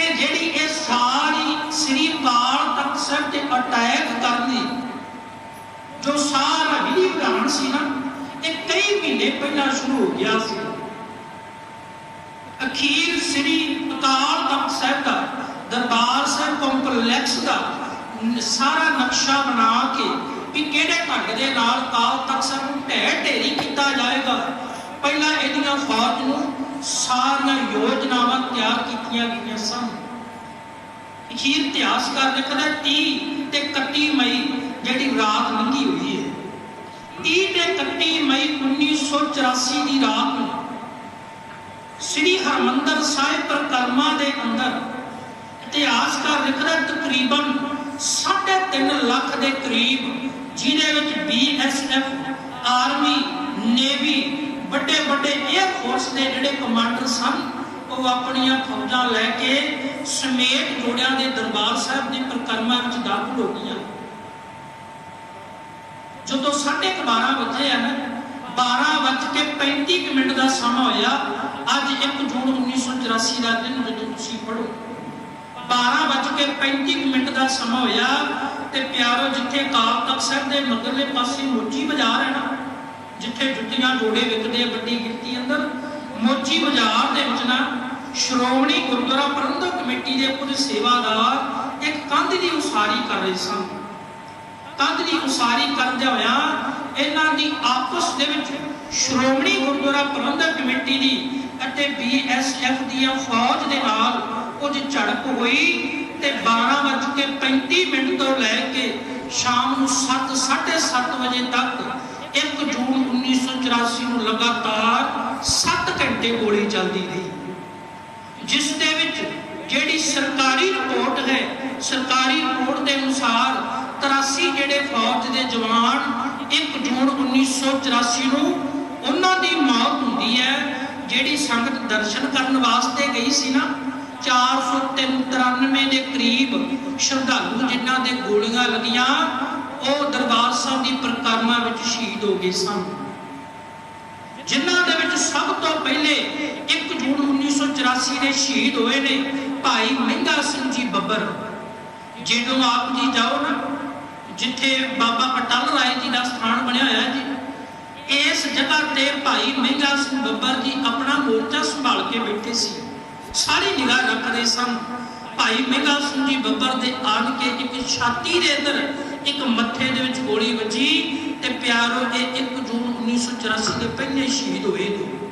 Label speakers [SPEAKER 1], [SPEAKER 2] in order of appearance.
[SPEAKER 1] ਕਿ ਜਿਹੜੀ ਇਹ ਸਾਰੀ ਸ੍ਰੀ ਅਕਾਲ ਤਖਤ ਸਾਹਿਬ ਤੇ ਅਟੈਕ ਕਰਨੀ, ਜੋ ਸਾਰਾ ਵਿਧੀ ਵਿਧਾਨ ਸੀ ਨਾ, ਇਹ ਕਈ ਮਹੀਨੇ ਪਹਿਲਾਂ ਸ਼ੁਰੂ ਹੋ ਗਿਆ ਸੀ। ਅਖੀਰ ਸ੍ਰੀ ਅਕਾਲ ਤਖਤ ਸਾਹਿਬ ਦਾ, ਦਰਬਾਰ ਸਾਹਿਬ ਕੰਪਲੈਕਸ ਦਾ ਸਾਰਾ ਨਕਸ਼ਾ ਬਣਾ ਕੇ ਵੀ ਕਿਹੜੇ ਢੰਗ ਦੇ ਨਾਲ ਕਾਲ ਤਖਤ ਸਾਹਿਬ ਨੂੰ ਢਹਿ ਢੇਰੀ ਕੀਤਾ ਜਾਏਗਾ। ਪਹਿਲਾਂ ਇਹਦੀਆਂ ਫੌਜ ਨੂੰ ਸਾਰੀਆਂ ਯੋਜਨਾਵਾਂ ਤਿਆਰ ਕੀਤੀਆਂ ਗਈਆਂ ਸਨ। ਅਖੀਰ ਇਤਿਹਾਸਕਾਰ ਲਿਖਦਾ 30 ਤੇ 31 ਮਈ ਜਿਹੜੀ ਰਾਤ ਲੰਘੀ ਹੋਈ ਹੈ। 30 ਤੇ 31 ਮਈ 1984 ਦੀ ਰਾਤ ਨੂੰ ਸ੍ਰੀ ਹਰਮੰਦਰ ਸਾਹਿਬ ਪ੍ਰਕਰਮਾ ਦੇ ਅੰਦਰ ਇਤਿਹਾਸਕਾਰ ਲਿਖਦਾ ਤਕਰੀਬਨ 3.5 ਲੱਖ ਦੇ ਕਰੀਬ ਜਿਹਦੇ ਵਿੱਚ ਬੀਐਸਐਫ ਆਰਮੀ, ਨੇਵੀ ਵੱਡੇ ਵੱਡੇ 에ਅਰ ਫੋਰਸ ਦੇ ਜਿਹੜੇ ਕਮਾਂਡਰ ਸਨ ਉਹ ਆਪਣੀਆਂ ਫੌਜਾਂ ਲੈ ਕੇ ਸਮੇਤ ਜੋੜਿਆਂ ਦੇ ਦਰਬਾਰ ਸਾਹਿਬ ਦੀ ਪ੍ਰਕਰਮਾ ਵਿੱਚ ਦਾਖਲ ਹੋ ਗਈਆਂ। ਜਦੋਂ 12:30 ਵਜੇ ਆ ਨਾ 12 ਵੱਜ ਕੇ 35 ਕੁ ਮਿੰਟ ਦਾ ਸਮਾਂ ਹੋਇਆ, ਅੱਜ 1 ਜੂਨ 1984 ਦਾ ਦਿਨ ਜਦੋਂ ਤੁਸੀਂ ਪੜੋ 12 ਵੱਜ ਕੇ 35 ਕੁ ਮਿੰਟ ਦਾ ਸਮਾਂ ਹੋਇਆ ਤੇ ਪਿਆਰੋ, ਜਿੱਥੇ ਕਾਲ ਤਖਤ ਸਾਹਿਬ ਦੇ ਮਗਰਲੇ ਪਾਸੇ ਮੋਚੀ ਬਾਜ਼ਾਰ ਹੈ ਨਾ, ਜਿੱਥੇ ਜੁੱਤੀਆਂ ਜੋੜੇ ਵਿਕਦੇ ਵੱਡੀ ਗਿਣਤੀ ਅੰਦਰ ਮੋਚੀ ਬਾਜ਼ਾਰ ਦੇ ਵਿੱਚ ਨਾ ਸ਼੍ਰੋਮਣੀ ਗੁਰਦੁਆਰਾ ਪ੍ਰਬੰਧਕ ਕਮੇਟੀ ਦੇ ਕੁਝ ਸੇਵਾਦਾਰ ਇੱਕ ਕੰਧ ਦੀ ਉਸਾਰੀ ਕਰ ਰਹੇ ਸਨ। ਕੰਧ ਦੀ ਉਸਾਰੀ ਕਰਦੇ ਹੋਇਆ ਇਹਨਾਂ ਦੀ ਆਪਸ ਦੇ ਵਿੱਚ ਸ਼੍ਰੋਮਣੀ ਗੁਰਦੁਆਰਾ ਪ੍ਰਬੰਧਕ ਕਮੇਟੀ ਦੀ ਅਤੇ ਬੀਐਸਐਫ ਦੀਆਂ ਫੌਜ ਦੇ ਨਾਲ ਕੁਝ ਝੜਪ ਹੋਈ ਤੇ 12:35 ਮਿੰਟ ਤੋਂ ਲੈ ਕੇ ਸ਼ਾਮ ਨੂੰ 7:30 ਵਜੇ ਤੱਕ 1 ਜੂਨ 1984 ਨੂੰ ਲਗਾਤਾਰ 7 ਗੋਲੀ ਚੱਲਦੀ ਰਹੀ। ਜਿਸ ਦੇ ਵਿੱਚ ਜਿਹੜੀ ਸਰਕਾਰੀ ਰਿਪੋਰਟ ਹੈ, ਸਰਕਾਰੀ ਰਿਪੋਰਟ ਦੇ ਅਨੁਸਾਰ 83 ਜਿਹੜੇ ਫੌਜ ਦੇ ਜਵਾਨ 1 ਜੂਨ 1984 ਨੂੰ ਉਹਨਾਂ ਦੀ ਮੌਤ ਹੁੰਦੀ ਹੈ, ਜਿਹੜੀ ਸੰਗਤ ਦਰਸ਼ਨ ਕਰਨ ਵਾਸਤੇ ਗਈ ਸੀ ਨਾ 493 ਦੇ ਕਰੀਬ ਸ਼ਰਧਾਲੂ ਜਿਨ੍ਹਾਂ ਦੇ ਗੋਲੀਆਂ ਲੱਗੀਆਂ, ਉਹ ਦਰਬਾਰ ਸਾਹਿਬ ਦੀ ਪ੍ਰਕਰਮਾ ਵਿੱਚ ਸ਼ਹੀਦ ਹੋ ਗਏ ਸਨ। ਜਿਨ੍ਹਾਂ ਸਭ ਤੋਂ ਪਹਿਲੇ 1 ਜੂਨ 1984 ਦੇ ਸ਼ਹੀਦ ਹੋਏ ਨੇ ਭਾਈ ਮਹਿੰਗਾ ਸਿੰਘ ਜੀ ਬੱਬਰ। ਜਦੋਂ ਆਪ ਜੀ ਜਾਓ ਨਾ, ਜਿੱਥੇ ਬਾਬਾ ਪਟਲ ਰਾਏ ਜੀ ਦਾ ਸਥਾਨ ਬਣਿਆ ਹੋਇਆ ਜੀ। ਇਸ ਜਗ੍ਹਾ ਤੇ ਭਾਈ ਮਹਿੰਗਾ ਸਿੰਘ ਬੱਬਰ ਜੀ ਆਪਣਾ ਮੋਰਚਾ ਸੰਭਾਲ ਕੇ ਬੈਠੇ ਸੀ। ਸਾਰੀ ਨਿਗਾਹ ਰੱਖਦੇ ਸਨ। ਭਾਈ ਮਹਿੰਗਾ ਸਿੰਘ ਜੀ ਬੱਬਰ ਦੇ ਆਣ ਕੇ ਇੱਕ ਛਾਤੀ ਦੇ ਅੰਦਰ ਇੱਕ ਮੱਥੇ ਦੇ ਵਿੱਚ ਗੋਲੀ ਵੱਜੀ ਤੇ ਪਿਆਰੋ ਇਹ 1 ਜੂਨ 1984 ਦੇ